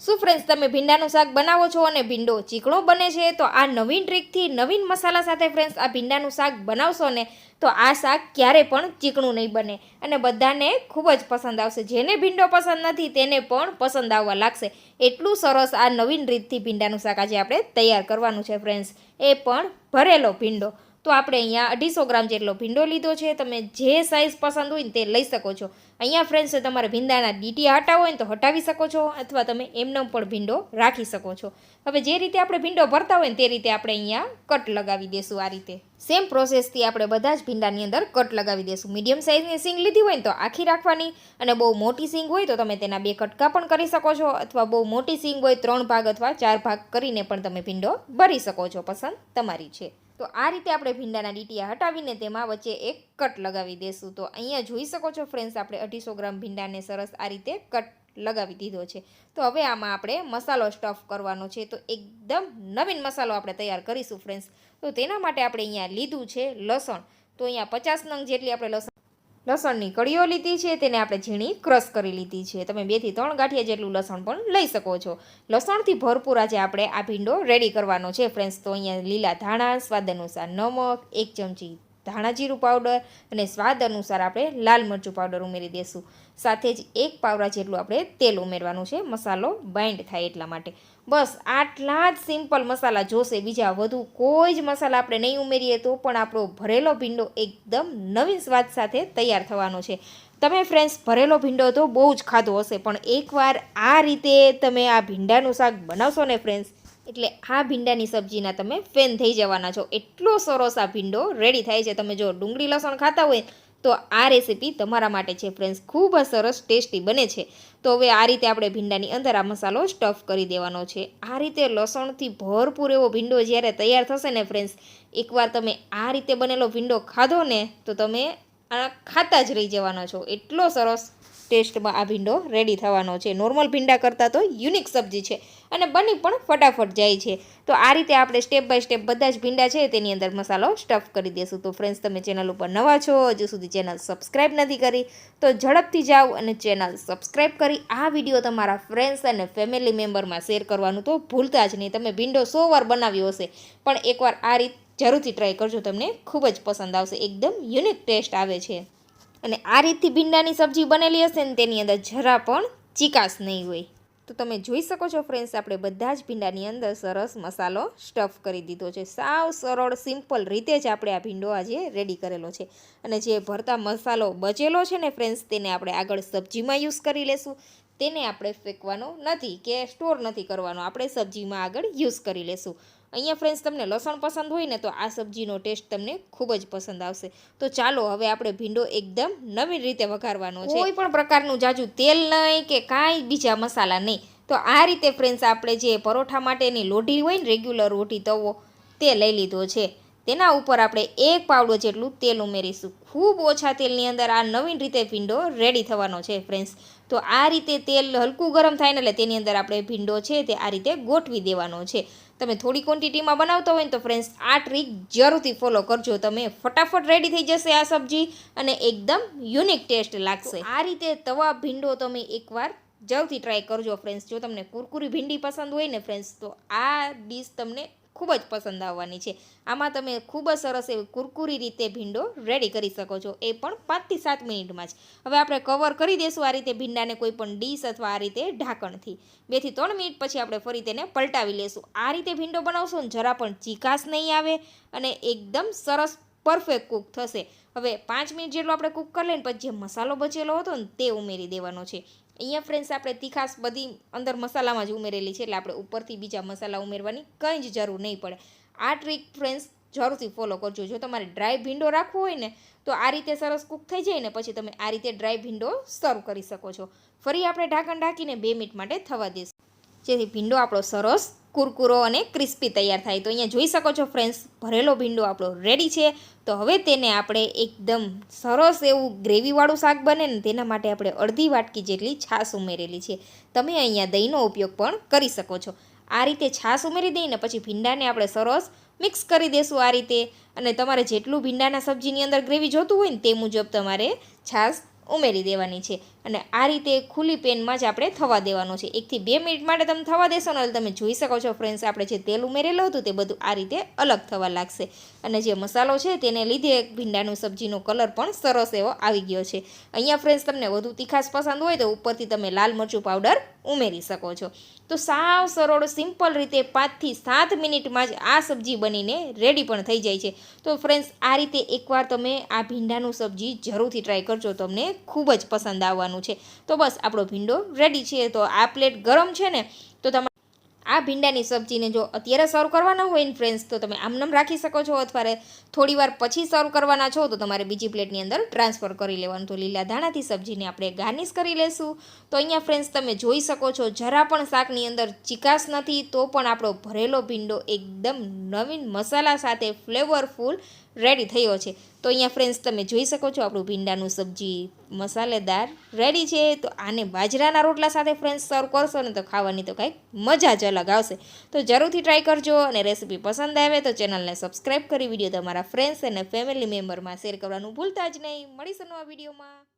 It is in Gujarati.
શું ફ્રેન્ડ્સ તમે ભીંડાનું શાક બનાવો છો અને ભીંડો ચીકણો બને છે? તો આ નવીન ટ્રીકથી નવીન મસાલા સાથે ફ્રેન્ડ્સ આ ભીંડાનું શાક બનાવશો ને, તો આ શાક ક્યારે પણ ચીકણું નહીં બને. અને બધાને ખૂબ જ પસંદ આવશે. જેને ભીંડો પસંદ નથી, તેને પણ પસંદ આવવા લાગશે. એટલું સરસ આ નવીન રીતથી ભીંડાનું શાક આજે આપણે તૈયાર કરવાનું છે ફ્રેન્ડ્સ એ પણ ભરેલો ભીંડો. તો આપણે અહીંયા અઢીસો ગ્રામ જેટલો ભીંડો લીધો છે. તમે જે સાઇઝ પસંદ હોય ને તે લઈ શકો છો. અહીંયા ફ્રેન્ડ્સ તમારે ભીંડાના ડીટી હટાવો હોય ને તો હટાવી શકો છો અથવા તમે એમનો પણ ભીંડો રાખી શકો છો. હવે જે રીતે આપણે ભીંડો ભરતા હોય ને તે રીતે આપણે અહીંયા કટ લગાવી દેશું આ રીતે. સેમ પ્રોસેસથી આપણે બધા જ ભીંડાની અંદર કટ લગાવી દેશું. મીડિયમ સાઇઝની સિંગ લીધી હોય ને તો આખી રાખવાની અને બહુ મોટી સિંગ હોય તો તમે તેના બે કટકા પણ કરી શકો છો અથવા બહુ મોટી સિંગ હોય ત્રણ ભાગ અથવા ચાર ભાગ કરીને પણ તમે ભીંડો ભરી શકો છો. પસંદ તમારી છે. તો આ રીતે આપણે ભીંડાના ડીટીયા હટાવીને તેમાં વચ્ચે એક કટ લગાવી દેશું. તો અહીંયા જોઈ શકો છો ફ્રેન્ડ્સ, આપણે અઢીસો ગ્રામ ભીંડાને સરસ આ રીતે કટ લગાવી દીધો છે. તો હવે આમાં આપણે મસાલો સ્ટફ કરવાનો છે. તો એકદમ નવીન મસાલો આપણે તૈયાર કરીશું ફ્રેન્ડ્સ. તો તેના માટે આપણે અહીંયા લીધું છે લસણ. તો અહીંયા પચાસ નંગ જેટલી આપણે લસણ લસણની કળીઓ લીધી છે, તેને આપણે ઝીણી ક્રશ કરી લીધી છે. તમે બેથી ત્રણ ગાંઠિયા જેટલું લસણ પણ લઈ શકો છો. લસણથી ભરપૂર આજે આપણે આ ભીંડો રેડી કરવાનો છે ફ્રેન્ડ્સ તો અહીંયા લીલા ધાણા, સ્વાદ અનુસાર નમક, એક ચમચી ધાણા જીરું પાવડર અને સ્વાદ અનુસાર આપણે લાલ મરચું પાવડર ઉમેરી દઈશું સાથે જ એક પાવડા જેટલું આપણે તેલ ઉમેરવાનું છે. મસાલો બાઇન્ડ થાય એટલા માટે. બસ આટલા જ સિમ્પલ મસાલા જોશે. બીજા વધુ કોઈ જ મસાલા આપણે નહીં ઉમેરીએ તો પણ આપણો ભરેલો ભીંડો એકદમ નવીન સ્વાદ સાથે તૈયાર થવાનો છે. તમે ફ્રેન્ડ્સ ભરેલો ભીંડો તો બહુ જ ખાધો હશે. પણ એકવાર આ રીતે તમે આ ભીંડાનું શાક બનાવશો ને ફ્રેન્ડ્સ એટલે આ ભીંડાની સબ્જીના તમે ફેન થઈ જવાના છો. એટલો સરસ આ ભીંડો રેડી થાય છે. તમે જો ડુંગળી લસણ ખાતા હોય તો આ રેસીપી તમારા માટે છે ફ્રેન્ડ્સ ખૂબ જ સરસ ટેસ્ટી બને છે. તો હવે આ રીતે આપણે ભીંડાની અંદર આ મસાલો સ્ટફ કરી દેવાનો છે. આ રીતે લસણથી ભરપૂર એવો ભીંડો જ્યારે તૈયાર થશે ને ફ્રેન્ડ્સ એકવાર તમે આ રીતે બનેલો ભીંડો ખાધો ને તો તમે આ ખાતા જ રહી જવાના છો. એટલો સરસ ટેસ્ટમાં આ ભીંડો રેડી થવાનો છે. નોર્મલ ભીંડા કરતાં તો યુનિક સબ્જી છે અને બની પણ ફટાફટ જાય છે. તો આ રીતે આપણે સ્ટેપ બાય સ્ટેપ બધા જ ભીંડા છે તેની અંદર મસાલો સ્ટફ કરી દઈશું તો ફ્રેન્ડ્સ તમે ચેનલ ઉપર નવા છો, હજુ સુધી ચેનલ સબસ્ક્રાઈબ નથી કરી, તો ઝડપથી જાઓ અને ચેનલ સબસ્ક્રાઈબ કરી આ વીડિયો તમારા ફ્રેન્ડ્સ અને ફેમિલી મેમ્બરમાં શેર કરવાનું તો ભૂલતા જ નહીં. તમે ભીંડો સો વાર બનાવ્યો હશે, પણ એકવાર આ રીત જરૂરથી ટ્રાય કરજો. તમને ખૂબ જ પસંદ આવશે. એકદમ યુનિક ટેસ્ટ આવે છે. અને આ રીતથી ભીંડાની સબ્જી બનેલી હશે ને તેની અંદર જરા પણ ચીકાશ નહીં હોય. તો તમે જોઈ શકો છો ફ્રેન્ડ્સ આપણે બધા જ ભીંડાની અંદર સરસ મસાલો સ્ટફ કરી દીધો છે. સાવ સરળ સિમ્પલ રીતે જ આપણે આ ભીંડો આજે રેડી કરેલો છે. અને જે ભરતા મસાલો બચેલો છે ને ફ્રેન્ડ્સ તેને આપણે આગળ સબ્જીમાં યુઝ કરી લેશું. તેને આપણે ફેંકવાનો નથી કે સ્ટોર નથી કરવાનો, આપણે સબ્જીમાં આગળ યુઝ કરી લેશું. અહીંયા ફ્રેન્ડ્સ તમને લસણ પસંદ હોય ને તો આ સબ્જીનો ટેસ્ટ તમને ખૂબ જ પસંદ આવશે. તો ચાલો હવે આપણે ભીંડો એકદમ નવીન રીતે વઘારવાનો છે. કોઈ પણ પ્રકારનું જાજુ તેલ નહીં કે કાંઈ બીજા મસાલા નહીં. તો આ રીતે ફ્રેન્ડ્સ આપણે જે પરોઠા માટેની લોઢી હોય ને રેગ્યુલર રોટી તવો, તે લઈ લીધો છે. તેના ઉપર આપણે એક પાવડો જેટલું તેલ ઉમેરીશું. ખૂબ ઓછા તેલની અંદર આ નવીન રીતે ભીંડો રેડી થવાનો છે ફ્રેન્ડ્સ તો આ રીતે તેલ હલકું ગરમ થાય ને એટલે તેની અંદર આપણે ભીંડો છે તે આ રીતે ગોઠવી દેવાનો છે. તમે થોડી ક્વોન્ટિટીમાં બનાવતા હોય ને તો ફ્રેન્ડ્સ આ ટ્રીક જરૂરથી ફોલો કરજો. તમે ફટાફટ રેડી થઈ જશે આ સબ્જી અને એકદમ યુનિક ટેસ્ટ લાગશે. આ રીતે તવા, ભીંડો તમે એકવાર જરૂરથી ટ્રાય કરજો ફ્રેન્ડ્સ જો તમને કુરકુરી ભીંડી પસંદ હોય ને ફ્રેન્ડ્સ તો આ ડીશ તમને ખૂબ જ પસંદ આવવાની છે. આમાં તમે ખૂબ જ સરસ એવી કુરકુરી રીતે ભીંડો રેડી કરી શકો છો. એ પણ પાંચથી સાત મિનિટમાં જ. હવે આપણે કવર કરી દઈશું આ રીતે ભીંડાને કોઈ પણ ડીશ અથવા આ રીતે ઢાંકણથી. બેથી ત્રણ મિનિટ પછી આપણે ફરી તેને પલટાવી લેશું. આ રીતે ભીંડો બનાવશો ને જરા પણ ચીકાશ નહીં આવે અને એકદમ સરસ પરફેક્ટ કૂક થશે. હવે પાંચ મિનિટ જેટલો આપણે કૂક કરી લઈને પછી જે મસાલો બચેલો હતો ને તે ઉમેરી દેવાનો છે. અહીંયા ફ્રેન્ડ્સ આપણે તીખાશ બધી અંદર મસાલામાં જ ઉમેરેલી છે, એટલે આપણે ઉપરથી બીજા મસાલા ઉમેરવાની કંઈ જ જરૂર નહીં પડે. આ ટ્રીક ફ્રેન્ડ્સ જરૂરથી ફોલો કરજો. જો તમારે ડ્રાય ભીંડો રાખવો હોય ને, તો આ રીતે સરસ કૂક થઈ જાય ને, પછી તમે આ રીતે ડ્રાય ભીંડો સર્વ કરી શકો છો. ફરી આપણે ઢાંકણ ઢાંકીને બે મિનિટ માટે થવા દઈશું. જેથી ભીંડો આપણો સરસ કુરકુરો અને ક્રિસ્પી તૈયાર થાય. તો અહીંયા જોઈ શકો છો ફ્રેન્ડ્સ ભરેલો ભીંડો આપણો રેડી છે. તો હવે તેને આપણે એકદમ સરસ એવું ગ્રેવીવાળું શાક બને ને તેના માટે આપણે અડધી વાટકી જેટલી છાશ ઉમેરેલી છે. તમે અહીંયા દહીંનો ઉપયોગ પણ કરી શકો છો. આ રીતે છાશ ઉમેરી દઈને પછી ભીંડાને આપણે સરસ મિક્સ કરી દેશું આ રીતે. અને તમારે જેટલું ભીંડાના સબ્જીની અંદર ગ્રેવી જોતું હોય ને તે મુજબ તમારે છાશ ઉમેરી દેવાની છે. અને આ રીતે ખુલ્લી પેનમાં જ આપણે થવા દેવાનો છે. એકથી બે મિનિટ માટે તમે થવા દેશો ને તમે જોઈ શકો છો ફ્રેન્ડ્સ આપણે જે તેલ ઉમેરેલું હતું તે બધું આ રીતે અલગ થવા લાગશે. અને જે મસાલો છે તેને લીધે ભીંડાનું સબ્જીનો કલર પણ સરસ એવો આવી ગયો છે. અહીંયા ફ્રેન્ડ્સ તમને વધુ તીખાશ પસંદ હોય તો ઉપરથી તમે લાલ મરચું પાવડર ઉમેરી શકો છો. તો સાવ સરળ સિમ્પલ રીતે પાંચથી સાત મિનિટમાં જ આ સબ્જી બનીને રેડી પણ થઈ જાય છે. તો ફ્રેન્ડ્સ આ રીતે એકવાર તમે આ ભીંડાનું સબ્જી જરૂરથી ટ્રાય કરજો, તમને ખૂબ જ પસંદ આવવાનું. છે. તો બસ, આપણો ભીંડો રેડી છે. તો આ પ્લેટ ગરમ છે ને, તો તમે આ ભીંડાની સબ્જીને જો અત્યારે સર્વ કરવાના હોય ને ફ્રેન્ડ્સ તો તમે આમનામ રાખી શકો છો. અથવા થોડી વાર પછી સર્વ કરવાના છો, તો તમારે બીજી પ્લેટની અંદર ટ્રાન્સફર કરી લેવાનું. તો લીલા ધાણાથી સબ્જીને આપણે ગાર્નિશ કરી લેશું. તો અહીંયા ફ્રેન્ડ્સ તમે જોઈ શકો છો, જરા પણ શાકની અંદર ચિકાસ નથી, તો પણ આપણો ભરેલો ભીંડો એકદમ નવીન મસાલા સાથે ફ્લેવરફુલ રેડી થયો છે. તો અહીંયા ફ્રેન્ડ્સ તમે જોઈ શકો છો આપણું ભીંડાનું સબ્જી મસાલેદાર રેડી છે. તો આને બાજરાના રોટલા સાથે ફ્રેન્ડ્સ સર્વ કરશો ને તો ખાવાની તો કંઈક મજા જ અલગ આવશે. તો જરૂરથી ટ્રાય કરજો અને રેસીપી પસંદ આવે તો ચેનલને સબસ્ક્રાઈબ કરી વીડિયો તમારા ફ્રેન્ડ્સ અને ફેમિલી મેમ્બરમાં શેર કરવાનું ભૂલતા જ નહીં. મળીશું નવા વિડીયોમાં